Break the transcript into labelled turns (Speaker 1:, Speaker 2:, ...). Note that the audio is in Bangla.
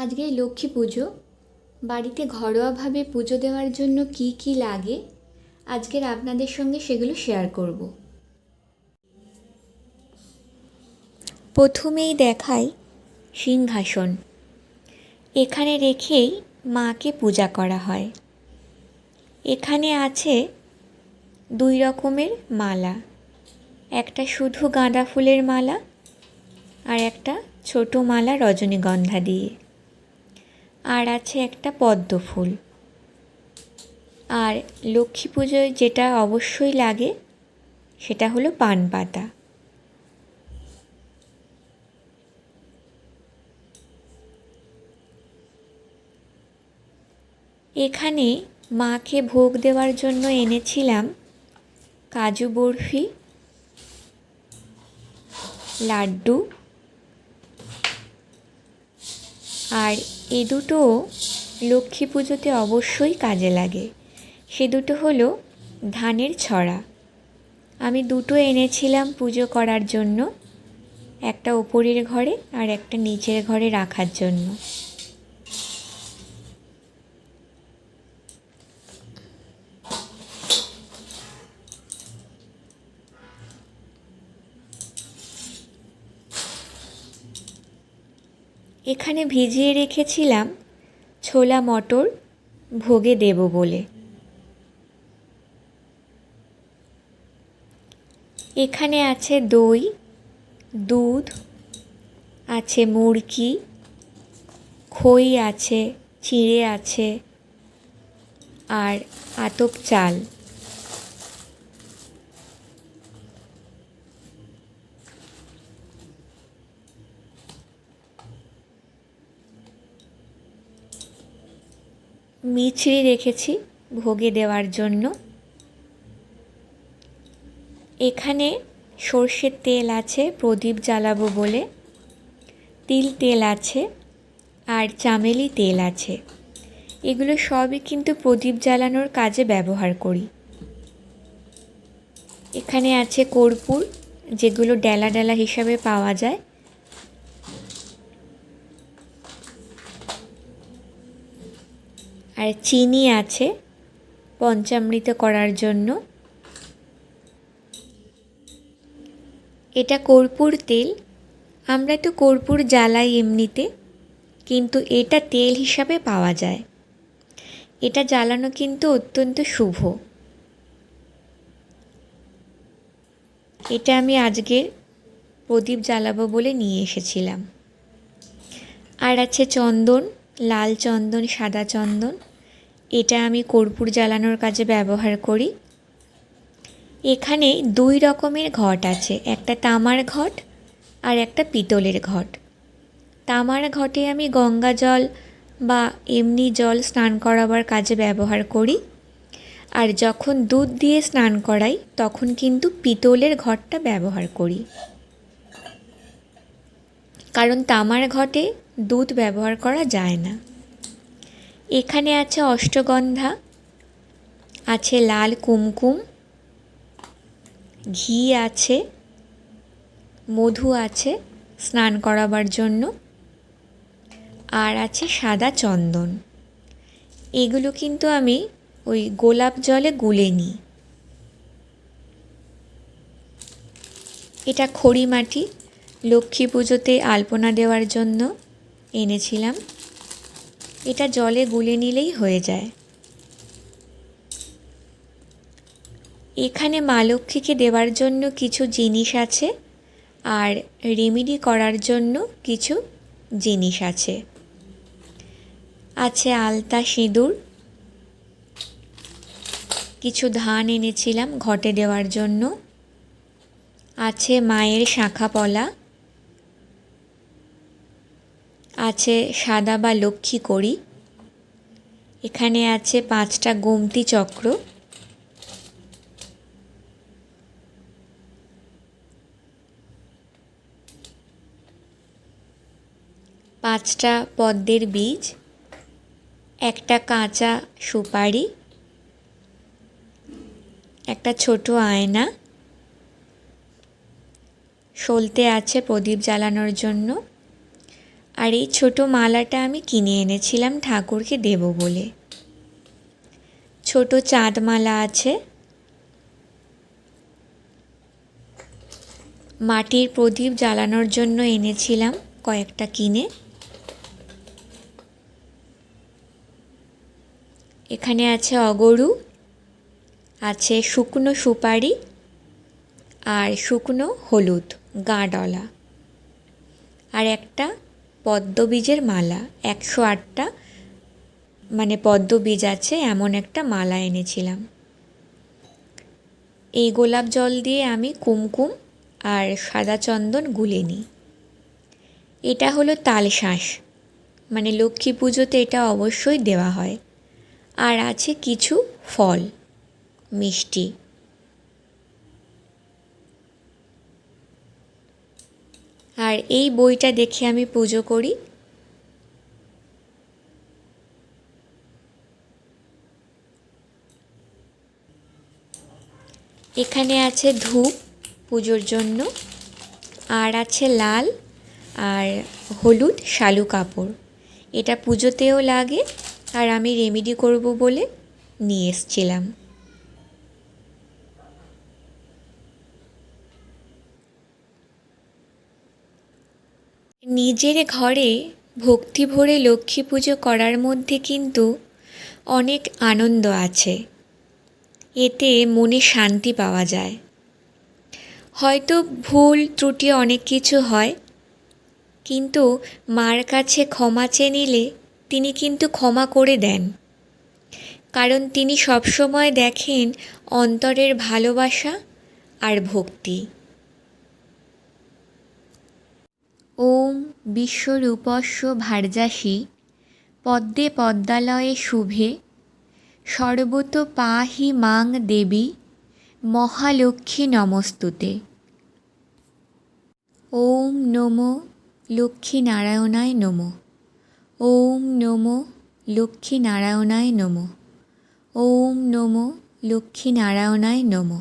Speaker 1: আজকে লক্ষ্মী পুজো। বাড়িতে ঘরোয়াভাবে পুজো দেওয়ার জন্য কী কী লাগে আজকের আপনাদের সঙ্গে সেগুলো শেয়ার করব। প্রথমেই দেখাই সিংহাসন। এখানে রেখেই মাকে পূজা করা হয়। এখানে আছে দুই রকমের মালা। একটা শুধু গাঁদা ফুলের মালা আর একটা ছোটো মালা রজনীগন্ধা দিয়ে। আর আছে একটা পদ্ম ফুল। আর লক্ষ্মী পুজোয় যেটা অবশ্যই লাগে, সেটা হলো পান পাতা। এখানে মাকে ভোগ দেওয়ার জন্য এনেছিলাম কাজু বরফি, লাড্ডু, আর এ দুটো লক্ষ্মী পুজোতে অবশ্যই কাজে লাগে। সে দুটো হলো ধানের ছড়া। আমি দুটো এনেছিলাম পুজো করার জন্য, একটা ওপরের ঘরে আর একটা নিচের ঘরে রাখার জন্য। এখানে ভিজিয়ে রেখেছিলাম ছোলা মটর ভোগে দেব বলে। এখানে আছে দই, দুধ, আছে মুরকি, খই আছে, চিঁড়ে আছে, আর আতপ চাল। মিছরি রেখেছি ভোগে দেওয়ার জন্য। এখানে সর্ষের তেল আছে, প্রদীপ জ্বালাবো বলে। তিল তেল আছে আর চামেলি তেল আছে। এগুলো সবই কিন্তু প্রদীপ জ্বালানোর কাজে ব্যবহার করি। এখানে আছে কর্পূর, যেগুলো ডেলা ডেলা হিসাবে পাওয়া যায়। আর চিনি আছে পঞ্চামৃত করার জন্য। এটা কর্পূর তেল। আমরা তো কর্পূর জ্বালাই এমনিতে, কিন্তু এটা তেল হিসাবে পাওয়া যায়। এটা জ্বালানো কিন্তু অত্যন্ত শুভ। এটা আমি আজকের প্রদীপ জ্বালাবো বলে নিয়ে এসেছিলাম। আর আছে চন্দন, লাল চন্দন, সাদা চন্দন। এটা আমি কর্পূর জ্বালানোর কাজে ব্যবহার করি। এখানে দুই রকমের ঘট আছে, একটা তামার ঘট আর একটা পিতলের ঘট। তামার ঘটে আমি গঙ্গা জল বা এমনি জল স্নান করাবার কাজে ব্যবহার করি। আর যখন দুধ দিয়ে স্নান করাই, তখন কিন্তু পিতলের ঘটটা ব্যবহার করি। কারণ তামার ঘটে দুধ ব্যবহার করা যায় না। এখানে আছে অষ্টগন্ধা, আছে লাল কুমকুম, ঘি আছে, মধু আছে স্নান করাবার জন্য, আর আছে সাদা চন্দন। এগুলো কিন্তু আমি ওই গোলাপ জলে গুলে নিই এটা খড়ি মাটি, লক্ষ্মী পুজোতে আলপনা দেওয়ার জন্য এনেছিলাম। এটা জলে গুলে নিলেই হয়ে যায়। এখানে মা লক্ষ্মীকে দেওয়ার জন্য কিছু জিনিস আছে আর রেমিডি করার জন্য কিছু জিনিস আছে। আছে আলতা সিঁদুর। কিছু ধান এনেছিলাম ঘটে দেওয়ার জন্য। আছে মায়ের শাঁখা পলা। আছে সাদা বা লক্ষ্মী করি এখানে আছে পাঁচটা গোমতি চক্র। পাঁচটা পদ্মের বীজ। একটা কাঁচা সুপারি। একটা ছোট আয়না। সলতে আছে প্রদীপ জ্বালানোর জন্য। আর এই ছোট মালাটা আমি কিনে এনেছিলাম ঠাকুরকে দেব বলে। ছোট চাঁদ মালা আছে। মাটির প্রদীপ জ্বালানোর জন্য এনেছিলাম কয়েকটা কিনে। এখানে আছে অগরু, আছে শুকনো সুপারি আর শুকনো হলুদ গাঁডলা আর একটা পদ্মবীজের মালা, একশো আটটা। মানে পদ্মবীজ আছে, এমন একটা মালা এনেছিলাম। এই গোলাপ জল দিয়ে আমি কুমকুম আর সাদা চন্দন গুলে নিই। এটা হলো তালশাঁস মানে লক্ষ্মী পুজোতে এটা অবশ্যই দেওয়া হয়। আর আছে কিছু ফল, মিষ্টি। আর এই বইটা দেখে আমি পুজো করি। এখানে আছে ধূপ পুজোর জন্য, আর আছে লাল, আর হলুদ শালু কাপড়। এটা পুজোতেও লাগে, আর আমি রেমেডি করব বলে নিয়ে এসছিলাম। নিজের ঘরে ভক্তি ভরে লক্ষ্মী পুজো করার মধ্যে কিন্তু অনেক আনন্দ আছে। এতে মনে শান্তি পাওয়া যায়। হয়তো ভুল, ত্রুটি অনেক কিছু হয়, কিন্তু মার কাছে ক্ষমা চেয়ে নিলে তিনি কিন্তু ক্ষমা করে দেন। কারণ তিনি সবসময় দেখেন অন্তরের ভালোবাসা আর ভক্তি। ওম বিশ্বরূপস্য ভার্যাসী, পদ্মে পদ্মালয়ে শুভে, সর্বত পাহি মাং দেবী, মহালক্ষ্মী নমস্তুতে। ওম নমো লক্ষ্মী নারায়ণায় নমো। ওম নমো লক্ষ্মী নারায়ণায় নমো। ওম নমো লক্ষ্মী নারায়ণায় নমো।